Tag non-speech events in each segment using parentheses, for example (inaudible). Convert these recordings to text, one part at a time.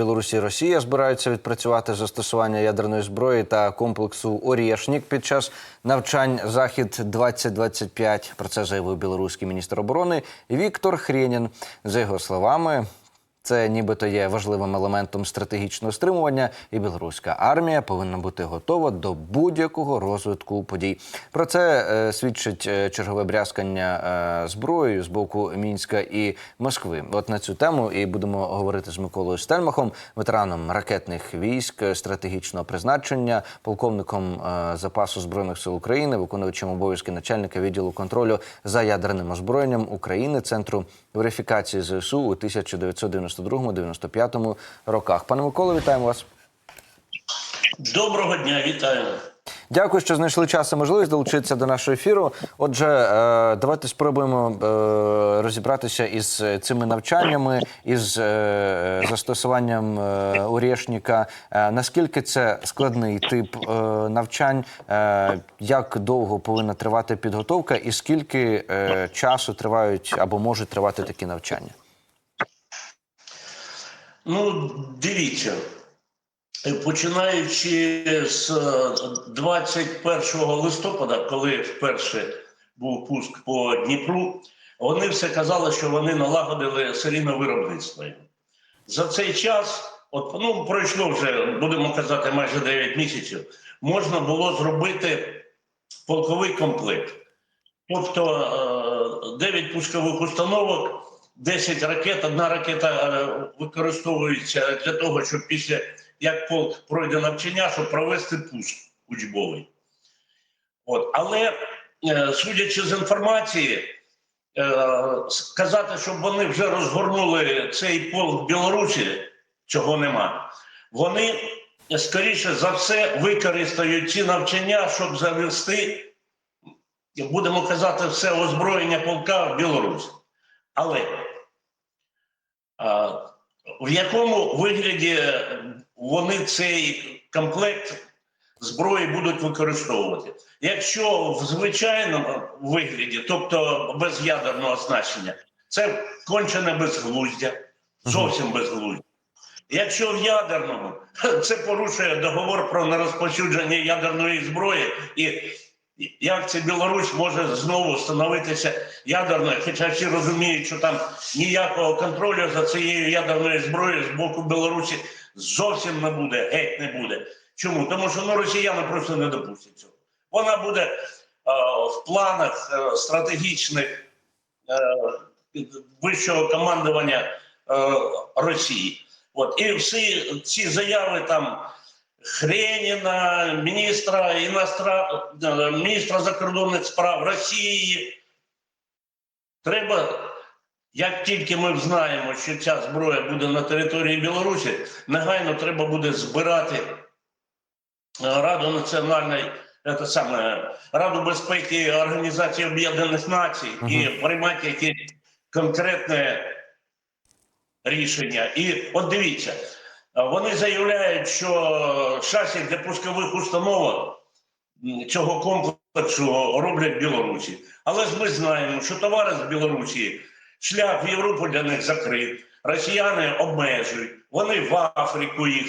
Білорусі і Росія збираються відпрацювати застосування ядерної зброї та комплексу Орєшнік під час навчань Захід 2025 Про це заявив білоруський міністр оборони Віктор Хрєнін. За його словами. Це нібито є важливим елементом стратегічного стримування, і білоруська армія повинна бути готова до будь-якого розвитку подій. Про це е, свідчить е, чергове брязкання е, зброєю з боку Мінська і Москви. От на цю тему і будемо говорити з Миколою Стельмахом, ветераном ракетних військ стратегічного призначення, полковником е, запасу збройних сил України, виконувачем обов'язки начальника відділу контролю за ядерним озброєнням України, центру верифікації ЗСУ у 1992-95 роках. Пане Миколо, вітаємо вас. Доброго дня, вітаю. Дякую, що знайшли час і можливість долучитися до нашого ефіру. Отже, е, давайте спробуємо е, розібратися із цими навчаннями, із е, застосуванням е, Орєшніка. Е, Наскільки це складний тип е, навчань? Е, Як довго повинна тривати підготовка, і скільки е, часу тривають або можуть тривати такі навчання? Ну, дивіться, е, починаючи з е, 21 листопада, коли вперше був пуск по Дніпру, вони все казали, що вони налагодили серійне виробництво. За цей час, от ну пройшло вже, будемо казати, майже 9 місяців, можна було зробити полковий комплект. Тобто 9 пускових установок, 10 ракет, одна ракета е, використовується для того, щоб після як полк пройде навчання, щоб провести пуск учбовий. От. Але, е, судячи з інформації, е, сказати, щоб вони вже розгорнули цей полк в Білорусі, чого нема. Вони, скоріше за все, використають ці навчання, щоб завести будемо казати, все озброєння полка в Білорусі. Але в якому вигляді вони цей комплект зброї будуть використовувати? Якщо в звичайному вигляді, тобто без ядерного оснащення, це кончене безглуздя, зовсім безглуздя. Якщо в ядерному (laughs) це порушує договор про нерозповсюдження ядерної зброї і як це Білорусь може знову становитися ядерною, хоча всі розуміють, що там ніякого контролю за цією ядерною зброєю з боку Білорусі зовсім не буде, геть не буде. Чому? Тому що ну, росіяни просто не допустять цього. Вона буде е, в планах е, стратегічних е, вищого командування е, Росії. От і всі ці заяви там. Хреніна, міністра іностра... е, міністра закордонних справ Росії. Треба, як тільки ми знаємо, що ця зброя буде на території Білорусі, негайно треба буде збирати е, Раду національної це саме Раду безпеки Організації Об'єднаних Націй і приймати якісь конкретне рішення. І от дивіться. Вони заявляють, що шасі для пускових установок цього комплексу роблять в Білорусі. Але ж ми знаємо, що товари з Білорусі, шлях в Європу для них закрит. Росіяни обмежують, вони в Африку їх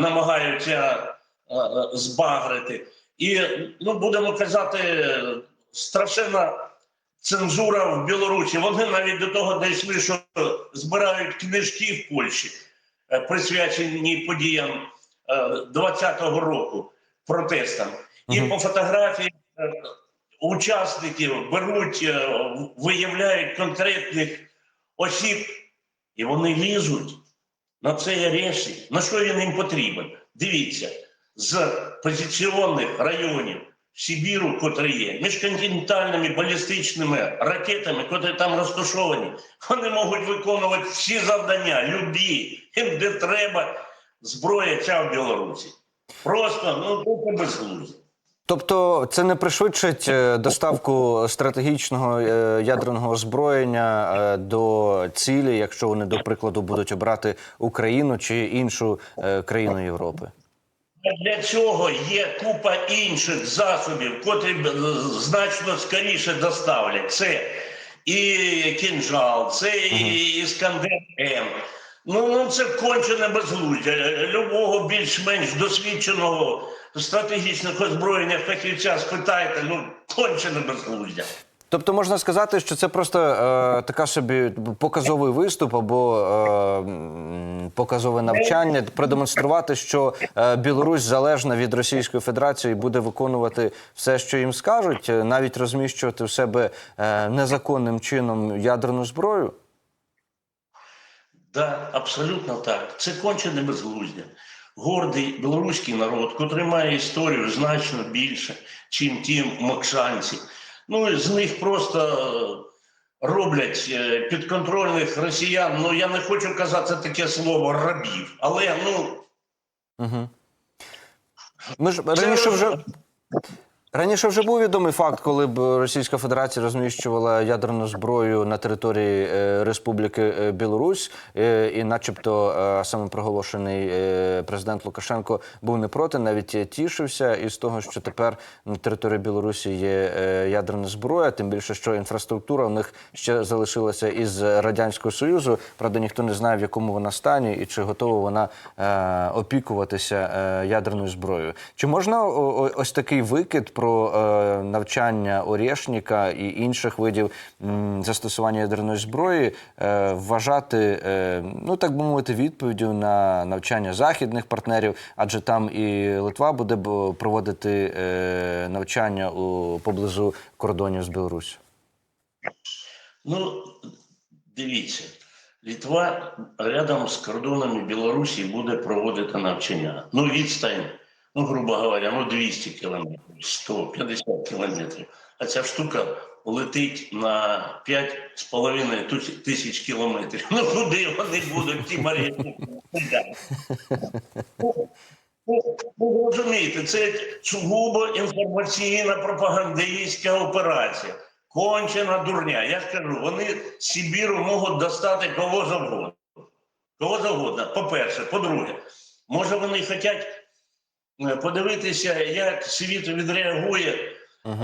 намагаються збагрити. І ну, будемо казати, страшенна цензура в Білорусі. Вони навіть до того дійшли, що збирають книжки в Польщі присвячені подіям е, 20-го року, протестам. І по фотографії е, учасників беруть, е, виявляють конкретних осіб, і вони лізуть на цей арешт. На що він їм потрібен? Дивіться, з позиціонних районів Сибіру, котрі є, міжконтинентальними балістичними ракетами, котрі там розташовані, вони можуть виконувати всі завдання, любі, їм де треба, зброя ця в Білорусі. Просто ну дуже безглуздя. Тобто це не пришвидшить е, доставку стратегічного е, ядерного озброєння е, до цілі, якщо вони, до прикладу, будуть обрати Україну чи іншу країну Європи. Для цього є купа інших засобів, котрі е, значно скоріше доставлять. Це і кінжал, це і іскандер М. Ну, ну це кончене безглуздя. Любого більш-менш досвідченого стратегічного озброєння фахівця спитайте, ну кончене безглуздя. Тобто можна сказати, що це просто е, така собі показовий виступ або е, показове навчання, продемонструвати, що е, Білорусь залежна від Російської Федерації і буде виконувати все, що їм скажуть, е, навіть розміщувати в себе е, незаконним чином ядерну зброю. Да, абсолютно так. Це кончене безглуздя. Гордий білоруський народ, котрий має історію значно більше, чим ті мокшанці. Ну, з них просто е, роблять е, підконтрольних росіян. Ну, я не хочу казати таке слово рабів, але ну. Угу. Ми ж раніше вже. Раніше вже був відомий факт, коли б Російська Федерація розміщувала ядерну зброю на території е, Республіки е, Білорусь, е, і, начебто, самопроголошений президент Лукашенко був не проти, навіть тішився із того, що тепер на території Білорусі є ядерна зброя, тим більше, що інфраструктура у них ще залишилася із радянського союзу. Правда, ніхто не знає, в якому вона стані і чи готова вона опікуватися ядерною зброєю. Чи можна ось такий викид про е, навчання Орєшніка і інших видів м, застосування ядерної зброї е, вважати, е, ну так би мовити, відповіддю на навчання західних партнерів, адже там і Литва буде проводити е, навчання у поблизу кордонів з Білоруссю? Ну, дивіться, Літва рядом з кордонами Білорусі буде проводити навчання. Ну, відстань, ну, грубо говоря, ну 200 кілометрів, 150 кілометрів. А ця штука летить на 5,5 тисяч кілометрів. Ну, куди вони будуть, ті маріони? Ви розумієте, це сугубо інформаційна пропагандистська операція. Кончена дурня. Я ж кажу, вони з Сибіру можуть достати кого завгодно. Кого завгодно. По-перше, по-друге, може вони хочуть подивитися, як світ відреагує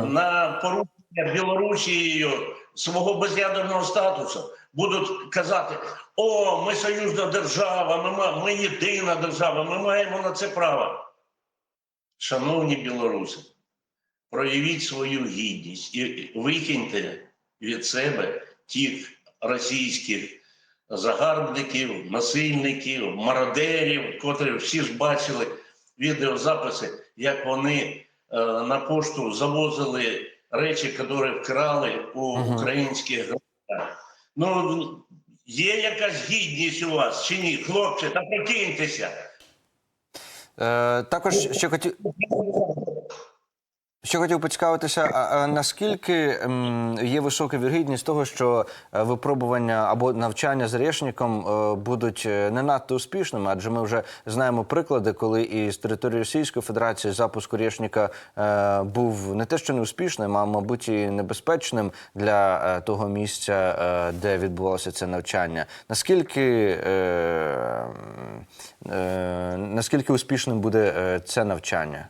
на порушення Білорусією свого без'ядерного статусу. Будуть казати: о, ми союзна держава, ми, ми єдина держава, ми маємо на це право. Шановні білоруси, проявіть свою гідність і викиньте від себе тих російських загарбників, насильників, мародерів, котрі всі ж бачили відеозаписи, як вони е, на пошту завозили речі, які вкрали у українських громадян. Ну, є якась гідність у вас чи ні? Хлопці, та прикиньтеся. Е, також ще хотів. Ще хотів поцікавитися, а, а наскільки ем, є висока вірогідність того, що е, випробування або навчання з Решніком е, будуть е, не надто успішними, адже ми вже знаємо приклади, коли із території Російської Федерації запуск Решніка е, був не те, що не успішним, а мабуть і небезпечним для того місця, де відбувалося це навчання. Наскільки, е, е, наскільки успішним буде це навчання?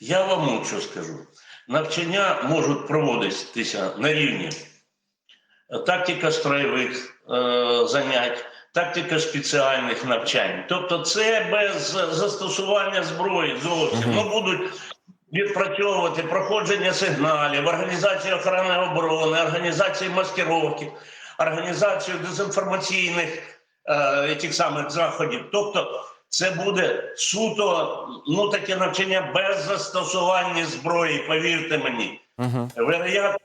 Я вам от що скажу. Навчання можуть проводитися на рівні тактика строєвих е, занять, тактика спеціальних навчань. Тобто це без застосування зброї зовсім. Ну, будуть відпрацьовувати проходження сигналів, організацію охорони оборони, організацію маскировки, організацію дезінформаційних е, тих самих заходів. Тобто це буде суто ну таке навчання без застосування зброї, повірте мені. Угу. Вероят,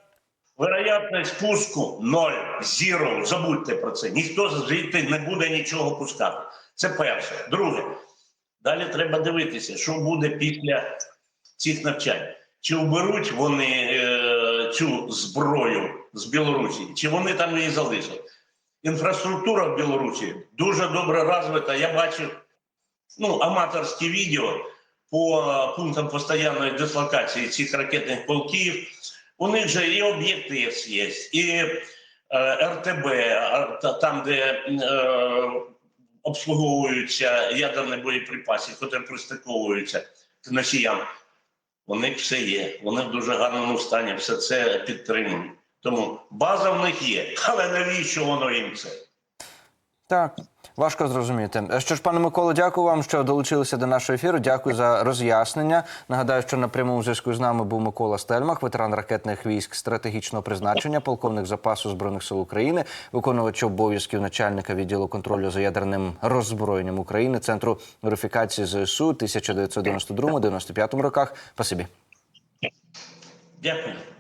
вероятність пуску ноль, зіро. Забудьте про це. Ніхто звідти не буде нічого пускати. Це перше. Друге, далі треба дивитися, що буде після цих навчань. Чи вберуть вони е, цю зброю з Білорусі, чи вони там її залишать? Інфраструктура в Білорусі дуже добре розвита. Я бачив ну, аматорські відео по пунктам постійної дислокації цих ракетних полків. У них же і об'єкти є, і е, РТБ, там, де е, обслуговуються ядерні боєприпаси, які пристиковуються к носіям. У них все є, вони в дуже гарному стані, все це підтримують. Тому база в них є. (laughs) Але навіщо воно їм це? Так, важко зрозуміти. Що ж, пане Миколо, дякую вам, що долучилися до нашого ефіру. Дякую за роз'яснення. Нагадаю, що на прямому зв'язку з нами був Микола Стельмах, ветеран ракетних військ стратегічного призначення, полковник запасу збройних сил України, виконувач обов'язків начальника відділу контролю за ядерним роззброєнням України, центру верифікації ЗСУ 1992-95 роках. Спасибі. Дякую.